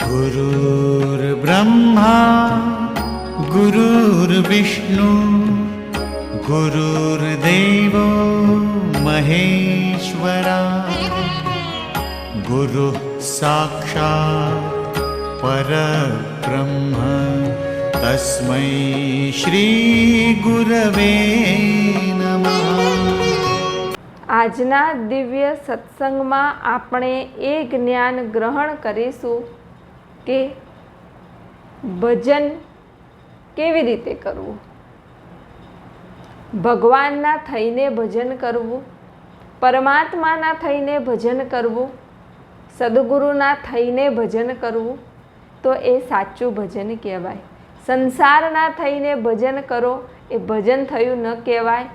गुरुर्ब्रह्मा गुरुर्विष्णु गुरुर्देवो महेश्वरा गुरुः साक्षात् परब्रह्म तस्मै श्रीगुरवे नमः આજના દિવ્ય સત્સંગમાં આપણે એ જ્ઞાન ગ્રહણ કરીશું કે ભજન કેવી રીતે કરવું? ભગવાનના થઈને ભજન કરવું, પરમાત્માના થઈને ભજન કરવું, સદગુરુના થઈને ભજન કરવું, તો એ સાચું ભજન કહેવાય. સંસારના થઈને ભજન કરો, એ ભજન થયું ન કહેવાય.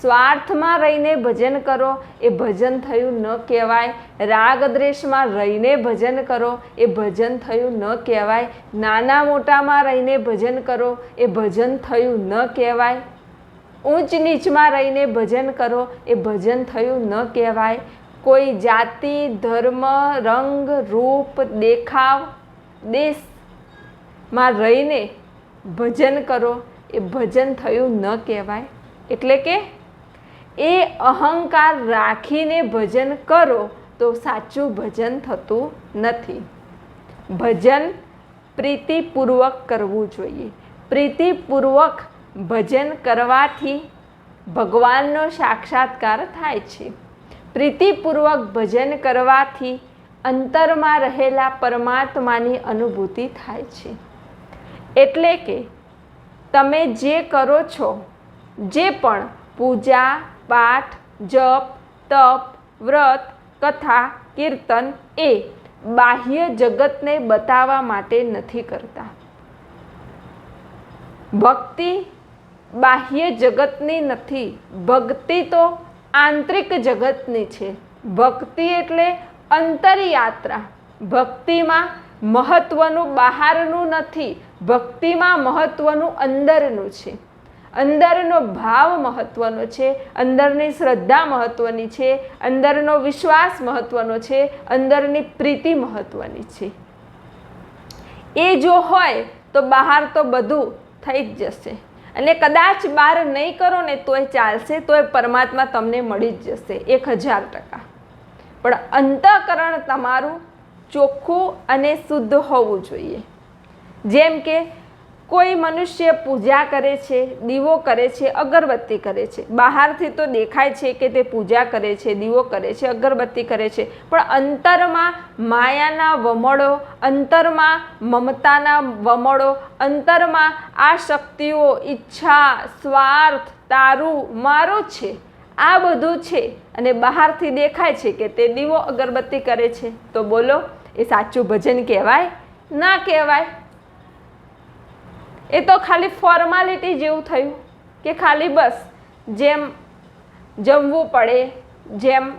સ્વાર્થમાં રહીને ભજન કરો, એ ભજન થયું ન કહેવાય. રાગ દ્રેશમાં રહીને ભજન કરો, એ ભજન થયું ન કહેવાય. નાના મોટામાં રહીને ભજન કરો, એ ભજન થયું ન કહેવાય. ઊંચ નીચમાં રહીને ભજન કરો, એ ભજન થયું ન કહેવાય. કોઈ જાતિ, ધર્મ, રંગ, રૂપ, દેખાવ, દેશમાં રહીને ભજન કરો, એ ભજન થયું ન કહેવાય. એટલે કે એ અહંકાર રાખીને ભજન કરો, તો સાચું ભજન થતું નથી. ભજન પ્રીતિપૂર્વક કરવું જોઈએ. પ્રીતિપૂર્વક ભજન કરવાથી ભગવાનનો સાક્ષાત્કાર થાય છે. પ્રીતિપૂર્વક ભજન કરવાથી અંતરમાં રહેલા પરમાત્માની અનુભૂતિ થાય છે. એટલે કે તમે જે કરો છો, જે પણ પૂજા પાઠ, જપ, તપ, વ્રત, કથા, કીર્તન એ બાહ્ય જગતને બતાવવા માટે નથી કરતા. ભક્તિ બાહ્ય જગતની નથી, ભક્તિ તો આંતરિક જગતની છે. ભક્તિ એટલે અંતરયાત્રા. ભક્તિમાં મહત્વનું બહારનું નથી, ભક્તિમાં મહત્વનું અંદરનું છે. અંદરનો ભાવ મહત્વનો છે, અંદરની શ્રદ્ધા મહત્વની છે, અંદરનો વિશ્વાસ મહત્વનો છે, અંદરની પ્રીતિ મહત્વની છે. એ જો હોય તો બહાર તો બધું થઈ જ જશે. અને કદાચ બહાર નહીં કરો ને તોય ચાલશે, તોય પરમાત્મા તમને મળી જ જશે, એક હજાર ટકા. પણ અંતઃકરણ તમારું ચોખ્ખું અને શુદ્ધ હોવું જોઈએ. જેમ કે કોઈ મનુષ્ય પૂજા કરે છે, દીવો કરે છે, અગરબત્તી કરે છે. બહારથી તો દેખાય છે કે તે પૂજા કરે છે, દીવો કરે છે, અગરબત્તી કરે છે. પણ અંતરમાં માયાના વમળો, અંતરમાં મમતાના વમળો, અંતરમાં આ શક્તિઓ, ઈચ્છા, સ્વાર્થ, તારું, મારું છે. આ બધું છે અને બહારથી દેખાય છે કે તે દીવો, અગરબત્તી કરે છે. તો બોલો, એ સાચું ભજન કહેવાય? ના કહેવાય. એ તો ખાલી ફોર્માલિટી જેવું થયું કે ખાલી બસ જેમ જમવું પડે, જેમ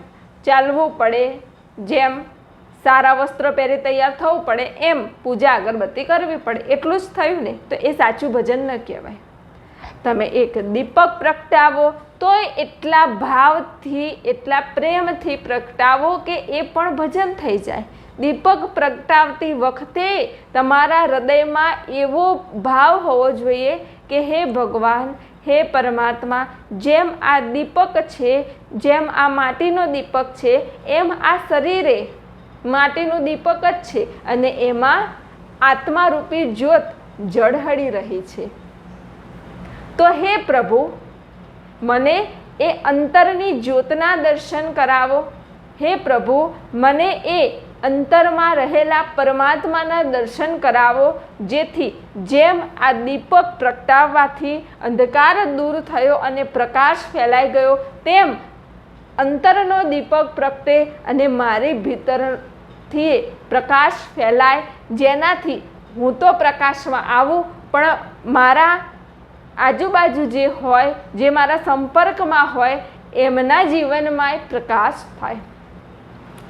ચાલવું પડે, જેમ સારા વસ્ત્ર પહેરી તૈયાર થવું પડે, એમ પૂજા અગરબત્તી કરવી પડે, એટલું જ થયું ને, તો એ સાચું ભજન ન કહેવાય. તમે એક દીપક પ્રગટાવો, તોય એટલા ભાવથી, એટલા પ્રેમથી પ્રગટાવો કે એ પણ ભજન થઈ જાય. દીપક પ્રગટાવતી વખતે તમારા હૃદયમાં એવો ભાવ હોવો જોઈએ કે હે ભગવાન, હે પરમાત્મા, જેમ આ દીપક છે, જેમ આ માટીનો દીપક છે, એમ આ શરીરે માટીનું દીપક જ છે અને એમાં આત્મારૂપી જ્યોત જળહળી રહી છે. તો હે પ્રભુ, મને એ અંતરની જ્યોતના દર્શન કરાવો. હે પ્રભુ, મને એ અંતરમાં રહેલા પરમાત્માના દર્શન કરાવો. જેથી જેમ આ દીપક પ્રગટાવવાથી અંધકાર દૂર થયો અને પ્રકાશ ફેલાઈ ગયો, તેમ અંતરનો દીપક પ્રગટે અને મારી ભીતરથી પ્રકાશ ફેલાય. જેનાથી હું તો પ્રકાશમાં આવું, પણ મારા આજુબાજુ જે હોય, જે મારા સંપર્કમાં હોય, એમના જીવનમાં પ્રકાશ થાય.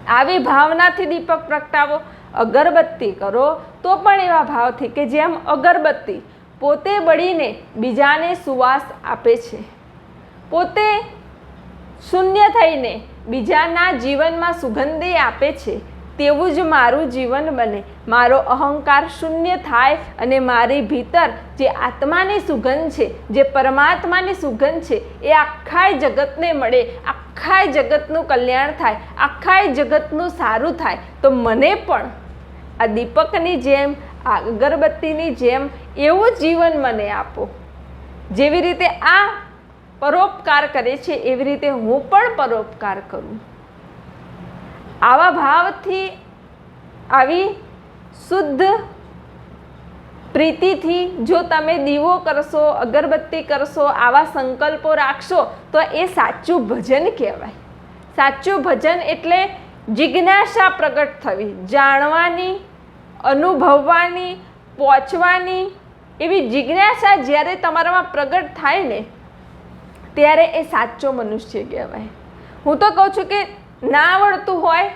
આવી ભાવનાથી દીપક પ્રગટાવો, અગરબત્તી કરો, તો પણ એવા ભાવથી કે જેમ અગરબત્તી પોતે બળીને બીજાને સુવાસ આપે છે. પોતે શૂન્ય થઈને બીજાના જીવનમાં સુગંધી આપે છે. તેવું જ મારું જીવન બને. મારો અહંકાર શૂન્ય થાય અને મારી ભીતર જે આત્માની સુગંધ છે, જે પરમાત્માની સુગંધ છે, એ આખાય જગતને મળે આખાય જગતનું કલ્યાણ થાય આખાય જગતનું સારું થાય. તો મને પણ આ દીપકની જેમ, આ અગરબત્તીની જેમ એવું જીવન મને આપો. જેવી રીતે આ પરોપકાર કરે છે, એવી રીતે હું પણ પરોપકાર કરું. આવા ભાવથી આવી શુદ્ધ પ્રીતિથી જો તમે દીવો કરશો, અગરબત્તી કરશો, આવા સંકલ્પો રાખશો, તો એ સાચું ભજન કહેવાય. સાચું ભજન એટલે જિજ્ઞાસા પ્રગટ થવી, જાણવાની, અનુભવવાની, પહોંચવાની એવી જિજ્ઞાસા જ્યારે તમારામાં પ્રગટ થાય ને, ત્યારે એ સાચો મનુષ્ય કહેવાય. હું તો કહું છું કે ના આવડતું હોય?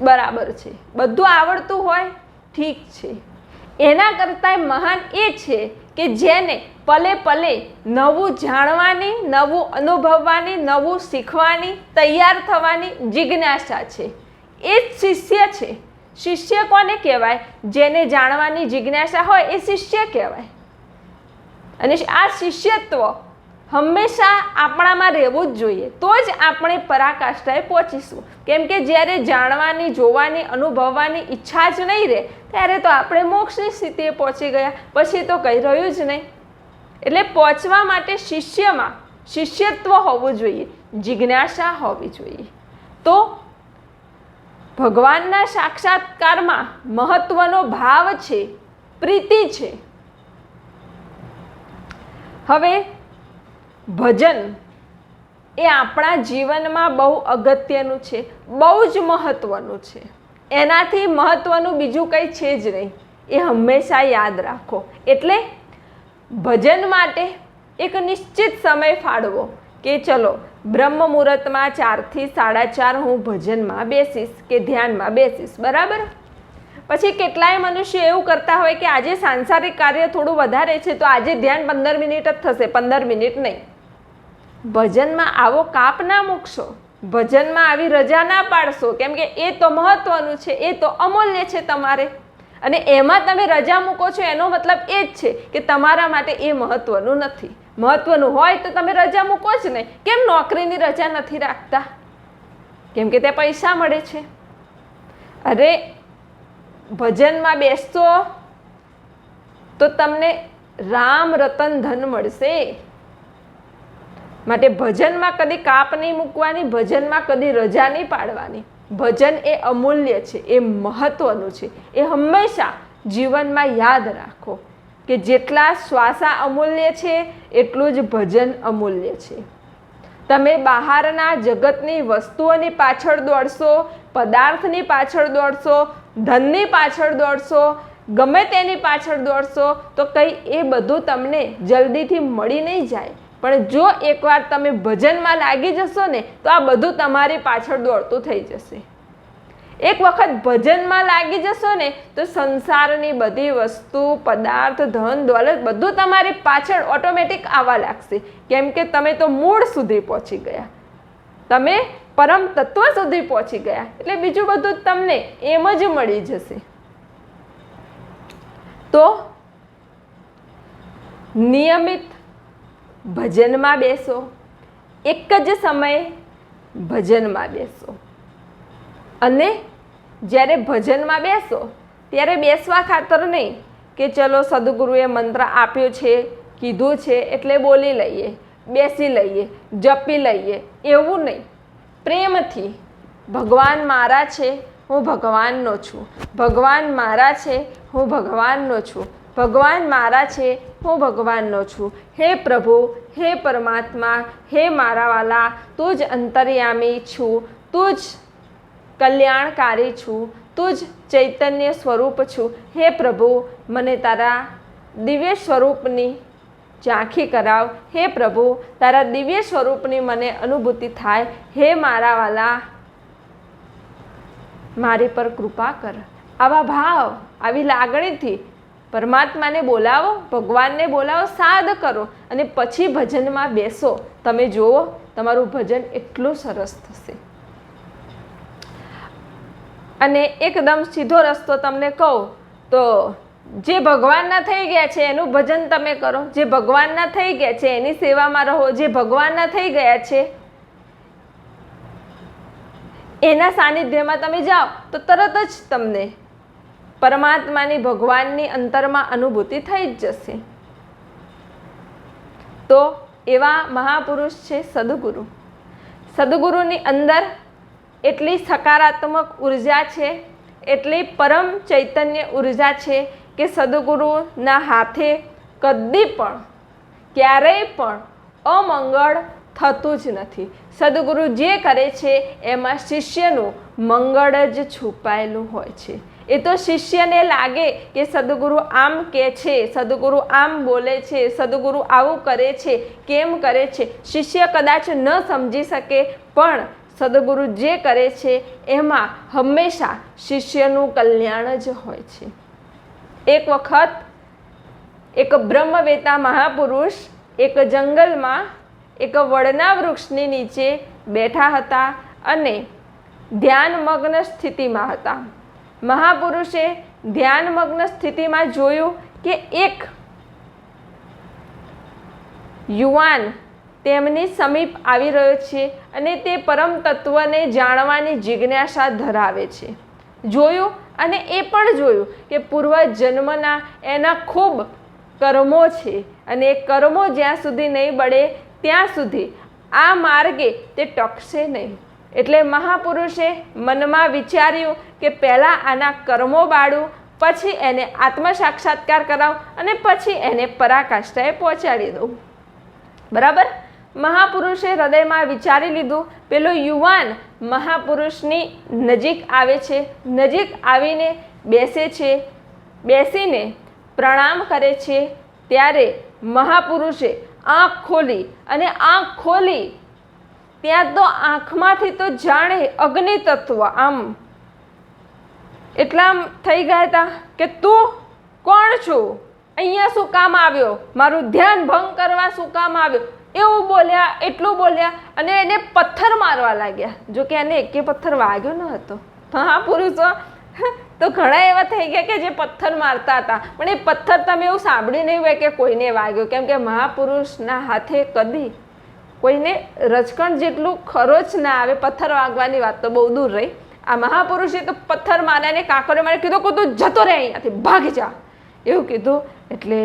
બરાબર છે. બધું આવડતું હોય, ઠીક છે. એના કરતાં મહાન એ છે કે જેને પલે પલે નવું જાણવાની, નવું અનુભવવાની, નવું શીખવાની, તૈયાર થવાની જિજ્ઞાસા છે. એ જ શિષ્ય છે. શિષ્ય કોને કહેવાય? જેને જાણવાની જિજ્ઞાસા હોય એ શિષ્ય કહેવાય. અને આ શિષ્યત્વ હંમેશા આપણામાં રહેવું જ જોઈએ. તો જ આપણે પરાકાષ્ઠાએ પહોંચીશું. કેમ કે જ્યારે જાણવાની, જોવાની, અનુભવવાની ઈચ્છા જ નહીં રહે, ત્યારે તો આપણે મોક્ષની સ્થિતિએ પહોંચી ગયા. પછી તો કંઈ રહ્યું જ નહીં. એટલે પહોંચવા માટે શિષ્યમાં શિષ્યત્વ હોવું જોઈએ. જિજ્ઞાસા હોવી જોઈએ. તો ભગવાનના સાક્ષાત્કારમાં મહત્વનો ભાવ છે, પ્રીતિ છે. હવે ભજન એ આપણા જીવનમાં બહુ અગત્યનું છે, બહુ જ મહત્ત્વનું છે. એનાથી મહત્ત્વનું બીજું કંઈ છે જ નહીં, એ હંમેશા યાદ રાખો. એટલે ભજન માટે એક નિશ્ચિત સમય ફાળવો કે ચલો, બ્રહ્મ મુહૂર્તમાં ચારથી સાડા ચાર હું ભજનમાં બેસીશ કે ધ્યાનમાં બેસીશ, બરાબર? પછી કેટલાય મનુષ્ય એવું કરતા હોય કે આજે સાંસારિક કાર્ય થોડું વધારે છે, તો આજે ધ્યાન પંદર મિનિટ જ થશે, પંદર મિનિટ નહીં. ભજનમાં આવો કાપ ના મૂકશો, ભજનમાં આવી રજા ના પાડશો, કેમ કે એ તો મહત્વનું છે, એ તો અમૂલ્ય છે તમારે. અને એમાં તમે રજા મૂકો છો, એનો મતલબ એ જ છે કે તમારા માટે એ મહત્વનું નથી. મહત્વનું હોય તો તમે રજા મૂકો જ નહીં કેમ નોકરીની રજા નથી રાખતા? કેમ કે ત્યાં પૈસા મળે છે. અરે, ભજનમાં બેસશો તો તમને રામ રતન ધન મળશે. માટે ભજનમાં કદી કાપ નહીં મૂકવાની, ભજનમાં કદી રજા નહીં પાડવાની. ભજન એ અમૂલ્ય છે, એ મહત્ત્વનું છે. એ હંમેશા જીવનમાં યાદ રાખો કે જેટલા શ્વાસા અમૂલ્ય છે, એટલું જ ભજન અમૂલ્ય છે. તમે બહારના જગતની વસ્તુઓની પાછળ દોડશો, પદાર્થની પાછળ દોડશો, ધનની પાછળ દોડશો, ગમે તેની પાછળ દોડશો, તો કંઈ એ બધું તમને જલ્દીથી મળી નહીં જાય. પણ જો એકવાર તમે ભજનમાં લાગી જશો ને, તો આ બધું તમારી પાછળ દોડતું થઈ જશે. એક વખત ભજનમાં લાગી જશો ને, તો સંસારની બધી વસ્તુ, પદાર્થ, ધન, દોલત બધું તમારી પાછળ ઓટોમેટિક આવવા લાગશે. કેમ કે તમે તો મૂળ સુધી પહોંચી ગયા. તમે પરમ તત્વ સુધી પહોંચી ગયા. એટલે બીજું બધું તમને એમ જ મળી જશે. તો નિયમિત ભજનમાં બેસો. એક જ સમયે ભજનમાં બેસો. અને જ્યારે ભજનમાં બેસો, ત્યારે બેસવા ખાતર નહીં કે ચલો સદગુરુએ મંત્ર આપ્યો છે, કીધું છે, એટલે બોલી લઈએ, બેસી લઈએ, જપી લઈએ, એવું નહીં. પ્રેમથી, ભગવાન મારા છે, હું ભગવાનનો છું. ભગવાન મારા છે, હું ભગવાનનો છું. ભગવાન મારા છે, હું ભગવાનનો છું. હે પ્રભુ, હે પરમાત્મા, હે મારા વાલા, તું જ અંતર્યામી છું. તું જ કલ્યાણકારી છું. તું જ ચૈતન્ય સ્વરૂપ છું. હે પ્રભુ, મને તારા દિવ્ય સ્વરૂપની ઝાંખી કરાવ. હે પ્રભુ, તારા દિવ્ય સ્વરૂપની મને અનુભૂતિ થાય. હે મારા વાલા, મારી પર કૃપા કર. આવા ભાવ, આવી લાગણીથી પરમાત્માને બોલાવો, ભગવાનને બોલાવો, સાદ કરો અને પછી ભજનમાં બેસો. તમે જુઓ, તમારું ભજન એટલું સરસ થશે. અને એકદમ સીધો રસ્તો તમને કહું તો જે ભગવાનના થઈ ગયા છે, એનું ભજન તમે કરો. જે ભગવાનના થઈ ગયા છે, એની સેવામાં રહો. જે ભગવાનના થઈ ગયા છે, એના સાનિધ્યમાં તમે જાઓ તો તરત જ તમને પરમાત્માની ભગવાનની અંતરમાં અનુભૂતિ થઈ જ જશે. તો એવા મહાપુરુષ છે સદગુરુ. સદગુરુની અંદર એટલી સકારાત્મક ઊર્જા છે, એટલી પરમ ચૈતન્ય ઊર્જા છે કે સદગુરુના હાથે કદી પણ, ક્યારેય પણ અમંગળ થતું જ નથી. સદગુરુ જે કરે છે, એમાં શિષ્યનું મંગળ જ છુપાયેલું હોય છે. એ તો શિષ્યને લાગે કે સદગુરુ આમ કે છે, સદગુરુ આમ બોલે છે, સદગુરુ આવું કરે છે, કેમ કરે છે? શિષ્ય કદાચ ન સમજી શકે, પણ સદગુરુ જે કરે છે, એમાં હંમેશા શિષ્યનું કલ્યાણ જ હોય છે. એક વખત એક બ્રહ્મવેતા મહાપુરુષ એક જંગલમાં એક વડના વૃક્ષની નીચે બેઠા હતા અને ધ્યાનમગ્ન સ્થિતિમાં હતા. મહાપુરુષે ધ્યાનમગ્ન સ્થિતિમાં જોયું કે એક યુવાન તેમની સમીપ આવી રહ્યો છે અને તે પરમ તત્વને જાણવાની જિજ્ઞાસા ધરાવે છે. જોયું અને એ પણ જોયું કે પૂર્વ જન્મના એના ખૂબ કર્મો છે અને એ કર્મો જ્યાં સુધી નહીં બળે, ત્યાં સુધી આ માર્ગે તે ટકશે નહીં. એટલે મહાપુરુષે મનમાં વિચાર્યું કે પહેલાં આના કર્મો બાળું, પછી એને આત્મ સાક્ષાત્કાર કરાવ અને પછી એને પરાકાષ્ઠાએ પહોંચાડી દઉં. બરાબર? મહાપુરુષે હૃદયમાં વિચારી લીધું, પેલો યુવાન મહાપુરુષની નજીક આવે છે. નજીક આવીને બેસે છે. બેસીને પ્રણામ કરે છે. ત્યારે મહાપુરુષે આંખ ખોલી અને આંખ ખોલી ત્યાં તો આંખમાંથી તો જાણે અગ્નિ તત્વ આમ. એટલા થઈ ગયા હતા કે તું કોણ છું? અહીંયા શું કામ આવ્યો? મારું ધ્યાન ભંગ કરવા શું કામ આવ્યો? એવું બોલ્યા, એટલું બોલ્યા અને એને પથ્થર મારવા લાગ્યા. જો કે એને એકે પથ્થર વાગ્યો ન હતો. હા, પુરુષો, તો ઘણા એવા થઈ ગયા કે જે પથ્થર મારતા હતા. પણ એ પથ્થર તમે એવું સાંભળ્યું નહીં હોય કે કોઈને વાગ્યો. કેમ કે મહાપુરુષના હાથે કદી કોઈને રજકણ જેટલું ખરોચ ના આવે, પથ્થર વાગવાની વાત તો બહુ દૂર રહી. આ મહાપુરુષે તો પથ્થર માર્યાને કાંકરે મારે કીધું કે તું જતો રહે અહીંયાથી, ભાગી જા. એવું કીધું. એટલે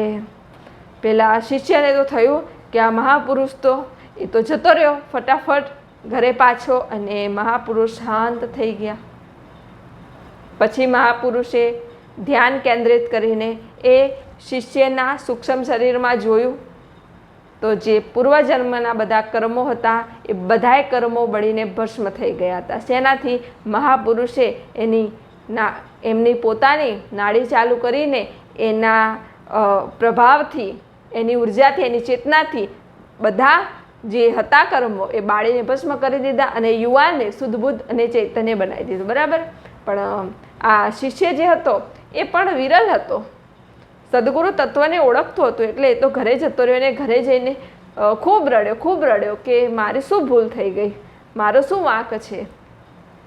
પેલા શિષ્યને તો થયું કે આ મહાપુરુષ તો એ તો જતો રહ્યો ફટાફટ ઘરે પાછો અને મહાપુરુષ શાંત થઈ ગયા. પછી મહાપુરુષે ધ્યાન કેન્દ્રિત કરીને એ શિષ્યના સૂક્ષ્મ શરીરમાં જોયું તો જે પૂર્વજન્મના બધા કર્મો હતા, એ બધાય કર્મો બળીને ભસ્મ થઈ ગયા હતા. શેનાથી? મહાપુરુષે એની ના, એમની પોતાની નાડી ચાલુ કરીને એના પ્રભાવથી, એની ઉર્જાથી, એની ચેતનાથી બધા જે હતા કર્મો, એ બાળીને ભસ્મ કરી દીધા અને યુવાનને શુદ્ધબુદ્ધ અને ચૈતન્ય બનાવી દીધું. બરાબર? પણ આ શિષ્ય જે હતો, એ પણ વિરલ હતો. સદગુરુ તત્વને ઓળખતો હતો એટલે એ તો ઘરે જતો રહ્યો અને ઘરે જઈને ખૂબ રડ્યો ખૂબ રડ્યો કે મારી શું ભૂલ થઈ ગઈ? મારો શું વાંક છે?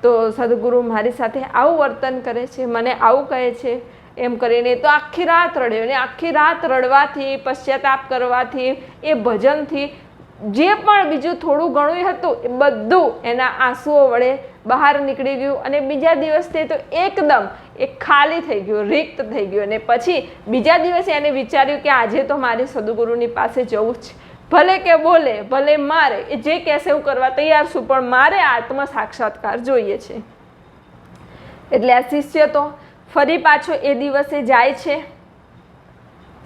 તો સદગુરુ મારી સાથે આવું વર્તન કરે છે, મને આવું કહે છે, એમ કરીને તો આખી રાત રડ્યો અને આખી રાત રડવાથી, પશ્ચાતાપ કરવાથી, એ ભજનથી, જે પણ બીજું થોડું ઘણું હતું, એ બધું એના આંસુઓ વડે બહાર નીકળી ગયું અને બીજા દિવસથી તો એકદમ એ ખાલી થઈ ગયું, રિક્ત થઈ ગયું. અને પછી બીજા દિવસે એને વિચાર્યું કે આજે તો મારે સદગુરુની પાસે જવું જ ભલે કે બોલે, ભલે મારે, એ જે કહેશે હું કરવા તૈયાર છું, પણ મારે આત્મ સાક્ષાત્કાર જોઈએ છે. એટલે આ શિષ્ય તો ફરી પાછો એ દિવસે જાય છે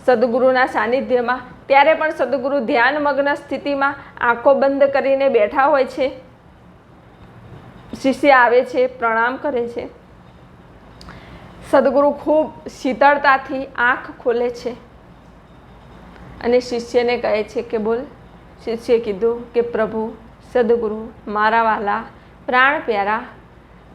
સદગુરુના સાનિધ્યમાં. ત્યારે પણ સદગુરુ ધ્યાનમગ્ન સ્થિતિમાં આંખો બંધ કરીને બેઠા હોય છે. શિષ્ય આવે છે, પ્રણામ કરે છે. સદગુરુ ખૂબ શીતળતાથી આંખ ખોલે છે. અને શિષ્યને કહે છે કે બોલ, શિષ્યે કીધું કે પ્રભુ, સદગુરુ, મારા વાલા, પ્રાણ પ્યારા,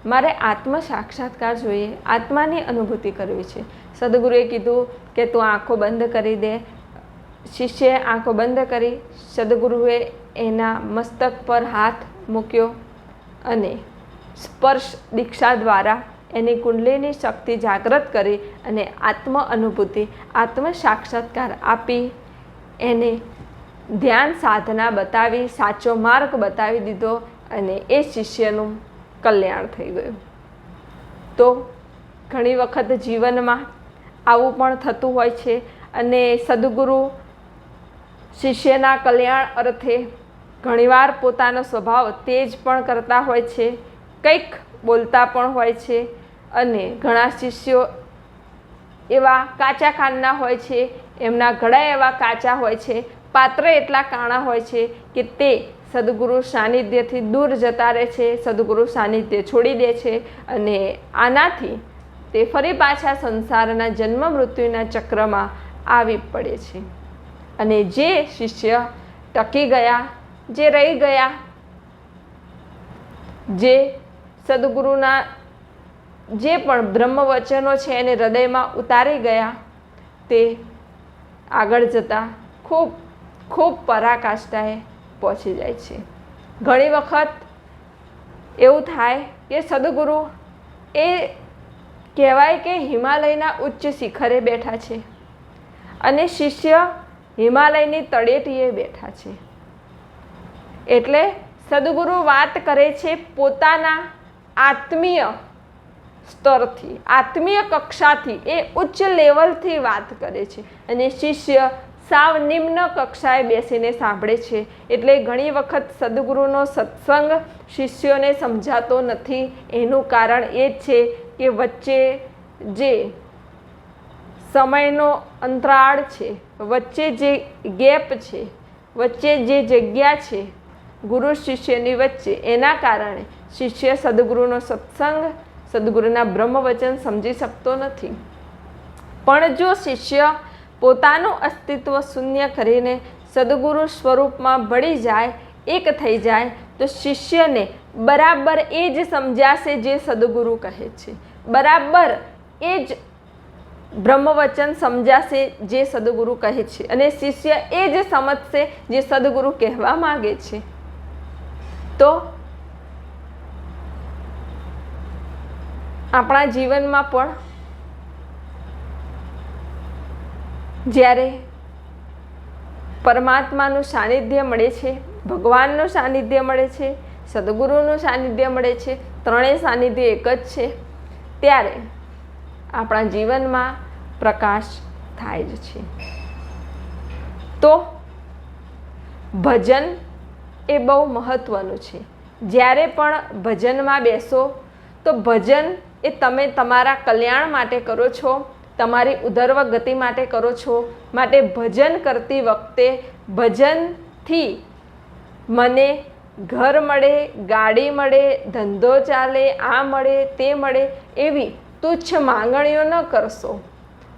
મારે આત્મ સાક્ષાત્કાર જોઈએ, આત્માની અનુભૂતિ કરવી છે. સદગુરુએ કીધું કે તું આંખો બંધ કરી દે. શિષ્યએ આંખો બંધ કરી. સદગુરુએ એના મસ્તક પર હાથ મૂક્યો. અને સ્પર્શ દીક્ષા દ્વારા એની કુંડલીની શક્તિ જાગૃત કરી અને આત્મ અનુભૂતિ, આત્મ સાક્ષાત્કાર આપી એને ધ્યાન સાધના બતાવી, સાચો માર્ગ બતાવી દીધો અને એ શિષ્યનું કલ્યાણ થઈ ગયું. તો ઘણી વખત જીવનમાં આવું પણ થતું હોય છે અને સદગુરુ શિષ્યના કલ્યાણ અર્થે ઘણીવાર પોતાનો સ્વભાવ તેજ પણ કરતા હોય છે, કંઈક બોલતા પણ હોય છે અને ઘણા શિષ્યો એવા કાચા કાનના હોય છે, એમના ઘડા એવા કાચા હોય છે, પાત્ર એટલા કાણા હોય છે કે તે સદગુરુ સાનિધ્યથી દૂર જતા રહે છે, સદગુરુ સાનિધ્ય છોડી દે છે અને આનાથી તે ફરી પાછા સંસારના જન્મ મૃત્યુના ચક્રમાં આવી પડે છે. અને જે શિષ્ય ટકી ગયા જે રહી ગયા, જે સદગુરુના જે પણ બ્રહ્મ વચનો છે એને હૃદયમાં ઉતારી ગયા, તે આગળ જતાં ખૂબ ખૂબ પરાકાષ્ઠાએ પહોંચી જાય છે. ઘણી વખત એવું થાય કે સદગુરુ એ કહેવાય કે હિમાલયના ઉચ્ચ શિખરે બેઠા છે અને શિષ્ય હિમાલયની તળેટીએ બેઠા છે. એટલે સદગુરુ વાત કરે છે પોતાના આત્મીય સ્તરથી, આત્મીય કક્ષાથી. એ ઉચ્ચ લેવલથી વાત કરે છે. અને શિષ્ય સાવ નિમ્ન કક્ષાએ બેસીને સાંભળે છે. એટલે ઘણી વખત સદગુરુનો સત્સંગ શિષ્યોને સમજાતો નથી. એનું કારણ એ છે કે વચ્ચે જે સમયનો અંતરાળ છે, વચ્ચે જે ગેપ છે, વચ્ચે જે જગ્યા છે ગુરુ શિષ્યની વચ્ચે. એના કારણે શિષ્ય સદગુરુનો સત્સંગ, સદગુરુના બ્રહ્મવચન સમજી શકતો નથી. પણ જો શિષ્ય પોતાનું અસ્તિત્વ શૂન્ય કરીને સદગુરુ સ્વરૂપમાં ભળી જાય, એક થઈ જાય, તો શિષ્યને બરાબર એ જ સમજાશે જે સદગુરુ કહે છે. બરાબર એ જ બ્રહ્મવચન સમજાશે જે સદગુરુ કહે છે. અને શિષ્ય એ જ સમજશે જે સદગુરુ કહેવા માગે છે. તો આપણા જીવનમાં પણ જ્યારે પરમાત્માનું સાનિધ્ય મળે છે, ભગવાનનું સાનિધ્ય મળે છે, સદગુરુનું સાનિધ્ય મળે છે, ત્રણેય સાનિધ્ય એક જ છે, ત્યારે આપણા જીવનમાં પ્રકાશ થાય જ છે. તો ભજન એ બહુ મહત્ત્વનું છે. જ્યારે પણ ભજનમાં બેસો, તો ભજન એ તમે તમારા કલ્યાણ માટે કરો છો, તમારી ઉધર્વ ગતિ માટે કરો છો, માટે ભજન કરતી વખતે ભજનથી મને ઘર મળે, ગાડી મળે, ધંધો ચાલે, આ મળે, તે મળે એવી તુચ્છ માંગણીઓ ન કરશો.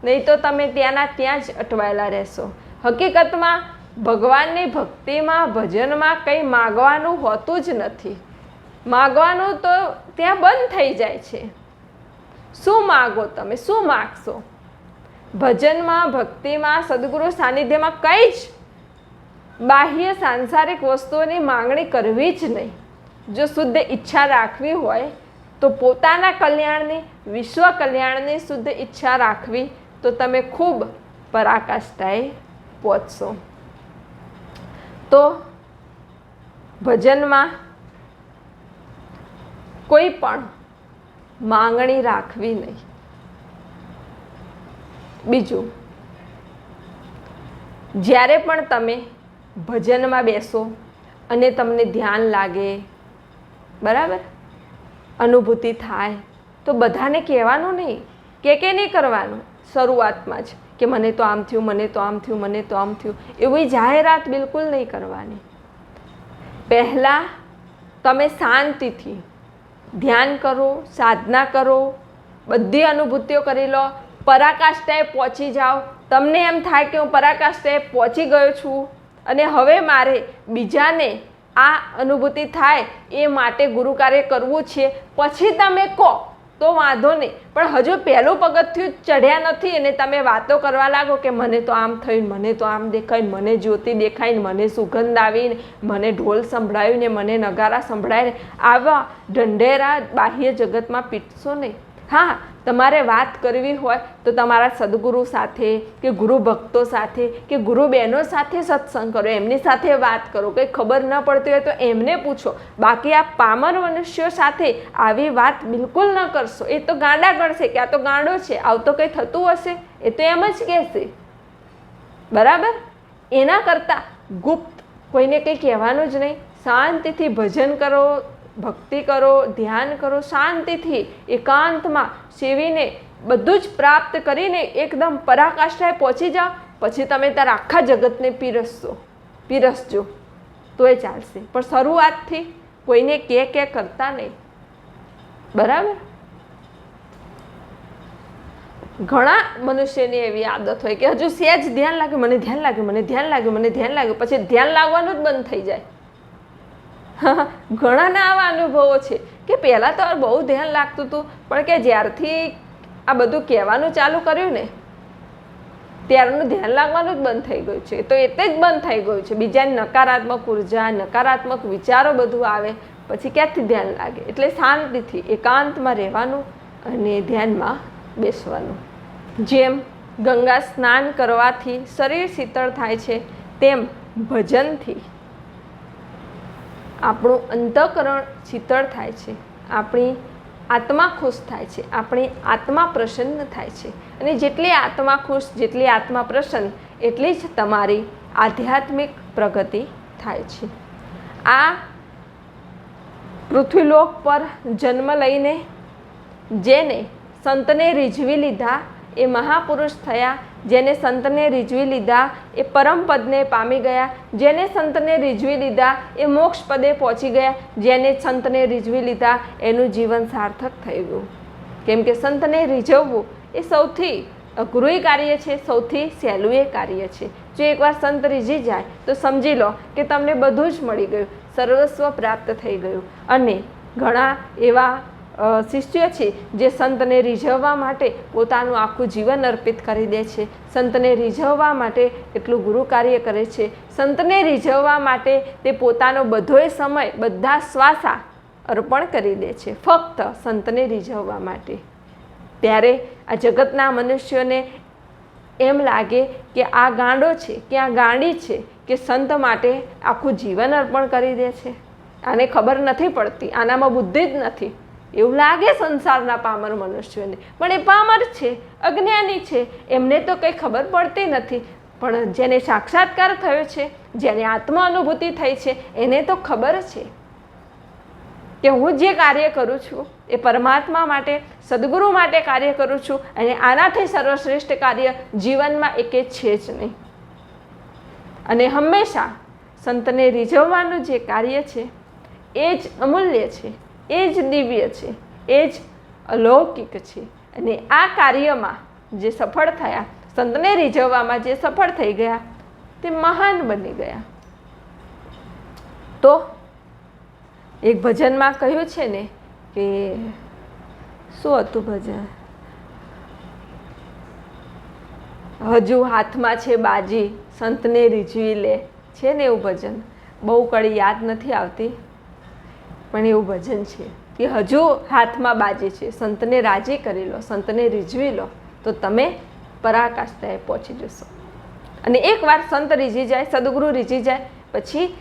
નહીં તો તમે ત્યાંના ત્યાં જ અટવાયેલા રહેશો. હકીકતમાં ભગવાનની ભક્તિમાં, ભજનમાં કંઈ માગવાનું હોતું જ નથી. માગવાનું તો ત્યાં બંધ થઈ જાય છે. શું માગો તમે? શું માગશો? ભજનમાં, ભક્તિમાં, સદગુરુ સાનિધ્યમાં કંઈ જ બાહ્ય સાંસારિક વસ્તુઓની માંગણી કરવી જ નહીં. જો શુદ્ધ ઈચ્છા રાખવી હોય, તો પોતાના કલ્યાણની, વિશ્વ કલ્યાણની શુદ્ધ ઈચ્છા રાખવી, તો તમે ખૂબ પરાકાષ્ઠાએ પહોંચશો. તો ભજનમાં કોઈ પણ માંગણી રાખવી નહીં. બીજું, જ્યારે પણ તમે ભજનમાં બેસો અને તમને ધ્યાન લાગે, બરાબર? અનુભૂતિ થાય, તો બધાને કહેવાનું નહીં. કે કે નહીં કરવાનું? શરૂઆતમાં જ. કે મને તો આમ થયું, મને તો આમ થયું, મને તો આમ થયું. એવી જાહેરાત બિલકુલ નહીં કરવાની. પહેલાં તમે શાંતિથી ધ્યાન કરો, સાધના કરો, બધી અનુભૂતિઓ કરી લો. પરાકાષ્ઠાએ પહોંચી જાઓ. તમને એમ થાય કે હું પરાકાષ્ઠાએ પહોંચી ગયો છું અને હવે મારે બીજાને આ અનુભૂતિ થાય એ માટે ગુરુ કાર્ય કરવું છે. પછી તમે કહો તો વાંધો નહીં. પણ હજુ પહેલું પગથિયું ચઢ્યા નથી અને તમે વાતો કરવા લાગો કે મને તો આમ થયું, મને તો આમ દેખાય, મને જ્યોતિ દેખાઈને મને સુગંધ આવીને, મને ઢોલ સંભળાયું ને મને નગારા સંભળાય આવા ઢંઢેરા બાહ્ય જગતમાં પીટશો નહીં. હા તમારે વાત કરવી હોય તો તમારા સદગુરુ સાથે કે ગુરુ ભક્તો સાથે કે ગુરુ બહેનો સાથે સત્સંગ કરો, એમની સાથે વાત કરો, કંઈ ખબર ન પડતી હોય તો એમને પૂછો. બાકી આ પામર મનુષ્યો સાથે આવી વાત બિલકુલ ન કરશો. એ તો ગાંડા ગણશે કે આ તો ગાંડો છે, આવું તો કંઈ થતું હશે? એ તો એમ જ કહેશે. બરાબર? એના કરતાં ગુપ્ત કોઈને કંઈ કહેવાનું જ નહીં. શાંતિથી ભજન કરો ભક્તિ કરો, ધ્યાન કરો, શાંતિથી, એકાંતમાં સેવીને બધું જ પ્રાપ્ત કરીને એકદમ પરાકાષ્ઠાએ પહોંચી જાઓ, પછી તમે તારા આખા જગતને પીરસશો, પીરસજો. તોય ચાલશે. પણ શરૂઆતથી કોઈને કે કે કરતા નહીં. બરાબર? ઘણા મનુષ્યની એવી આદત હોય કે હજુ સહેજ ધ્યાન લાગે, મને ધ્યાન લાગે, મને ધ્યાન લાગે, મને ધ્યાન લાગે, પછી ધ્યાન લાગવાનું જ બંધ થઈ જાય. ઘણાના આવા અનુભવો છે કે પહેલાં તો બહુ ધ્યાન લાગતું હતું, પણ કે જ્યારથી આ બધું કહેવાનું ચાલુ કર્યું ને, ત્યારનું ધ્યાન લાગવાનું જ બંધ થઈ ગયું છે. તો એટલે જ બંધ થઈ ગયું છે. બીજાની નકારાત્મક ઊર્જા, નકારાત્મક વિચારો બધું આવે, પછી ક્યાંથી ધ્યાન લાગે? એટલે શાંતિથી, એકાંતમાં રહેવાનું અને ધ્યાનમાં બેસવાનું. જેમ ગંગા સ્નાન કરવાથી શરીર શીતળ થાય છે, તેમ ભજનથી આપણું અંતઃકરણ શીતળ થાય છે. આપણી આત્મા ખુશ થાય છે. આપણી આત્મા પ્રસન્ન થાય છે. અને જેટલી આત્મા ખુશ, જેટલી આત્મા પ્રસન્ન, એટલી જ તમારી આધ્યાત્મિક પ્રગતિ થાય છે. આ પૃથ્વીલોક પર જન્મ લઈને જેને સંતને રીઝવી લીધા એ મહાપુરુષ થયા જેને સંતને રીઝવી લીધા એ પરમ પદને પામી ગયા. જેને સંતને રીઝવી લીધા એ મોક્ષ પદે પહોંચી ગયા. જેને સંતને રીઝવી લીધા એનું જીવન સાર્થક થઈ ગયું. કેમ કે સંતને રીઝવવું એ સૌથી અઘરું કાર્ય છે, સૌથી સહેલું એ કાર્ય છે. જો એકવાર સંત રીઝી જાય, તો સમજી લો કે તમને બધું જ મળી ગયું. સર્વસ્વ પ્રાપ્ત થઈ ગયું. અને ઘણા એવા શિષ્યો છે જે સંતને રીઝવવા માટે પોતાનું આખું જીવન અર્પિત કરી દે છે. સંતને રીઝવવા માટે એટલું ગુરુ કાર્ય કરે છે. સંતને રીઝવવા માટે તે પોતાનો બધોય સમય, બધા શ્વાસા અર્પણ કરી દે છે. ફક્ત સંતને રીઝવવા માટે. ત્યારે આ જગતના મનુષ્યોને એમ લાગે કે આ ગાંડો છે, કે આ ગાંડી છે, કે સંત માટે આખું જીવન અર્પણ કરી દે છે. આને ખબર નથી પડતી, આનામાં બુદ્ધિ જ નથી. એવું લાગે સંસારના પામર મનુષ્યોને. પણ એ પામર છે, અજ્ઞાની છે, એમને તો કંઈ ખબર પડતી નથી. પણ જેને સાક્ષાત્કાર થયો છે, જેને આત્મ અનુભૂતિ થઈ છે, એને તો ખબર છે કે હું જે કાર્ય કરું છું, એ પરમાત્મા માટે, સદગુરુ માટે કાર્ય કરું છું અને આનાથી સર્વશ્રેષ્ઠ કાર્ય જીવનમાં એકે છે જ નહીં. અને હંમેશા સંતને રીઝવવાનું જે કાર્ય છે, એ જ અમૂલ્ય છે. એ જ દિવ્ય છે, એ જ અલૌકિક છે. અને આ કાર્યમાં જે સફળ થયા, સંતને રીઝવવામાં જે સફળ થઈ ગયા, તે મહાન બની ગયા. તો એક ભજનમાં કહ્યું છે ને કે, શું હતું ભજન? હજુ હાથમાં છે બાજી, સંતને રીઝવી લે. છે ને એવું ભજન? બહુ કડી યાદ નથી આવતી? પણ એવું ભજન છે કે હજુ હાથમાં બાજે છે. સંતને રાજી કરી લો, સંતને રીઝવી લો, તો તમે પરાકાષ્ઠાએ પહોંચી જશો. અને એકવાર સંત રીઝી જાય, સદગુરુ રીઝી જાય, પછી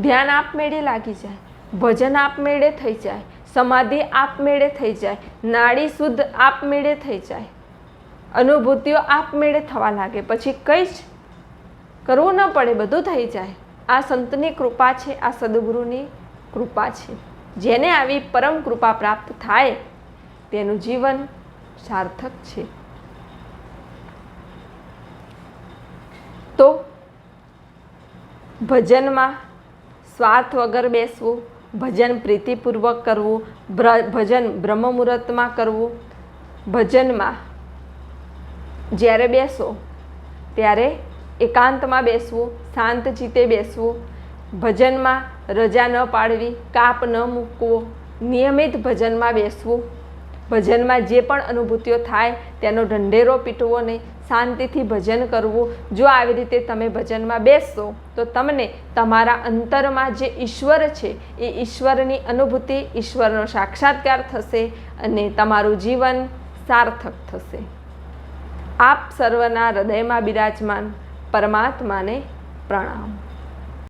ધ્યાન આપમેળે લાગી જાય, ભજન આપમેળે થઈ જાય, સમાધિ આપમેળે થઈ જાય, નાડી શુદ્ધ આપમેળે થઈ જાય, અનુભૂતિઓ આપમેળે થવા લાગે, પછી કંઈ જ કરવું ન પડે, બધું થઈ જાય. આ સંતની કૃપા છે, આ સદગુરુની કૃપા છે. જેને આવી પરમ કૃપા પ્રાપ્ત થાય, તેનું જીવન સાર્થક છે. તો ભજનમાં સ્વાર્થ વગર બેસવું, ભજન પ્રીતિપૂર્વક કરવું ભજન બ્રહ્મ મુહૂર્તમાં કરવું, ભજનમાં જ્યારે બેસો ત્યારે એકાંતમાં બેસવું, શાંત ચિત્તે બેસવું, ભજનમાં રજા ન પાડવી, કાપ ન મૂકવો, નિયમિત ભજનમાં બેસવું. ભજનમાં જે પણ અનુભૂતિઓ થાય તેનો ઢંઢેરો પીટવો નહીં. શાંતિથી ભજન કરવું. જો આવી રીતે તમે ભજનમાં બેસશો, તો તમને તમારા અંતરમાં જે ઈશ્વર છે, એ ઈશ્વરની અનુભૂતિ, ઈશ્વરનો સાક્ષાત્કાર થશે અને તમારું જીવન સાર્થક થશે. આપ સર્વના હૃદયમાં બિરાજમાન પરમાત્માને પ્રણામ.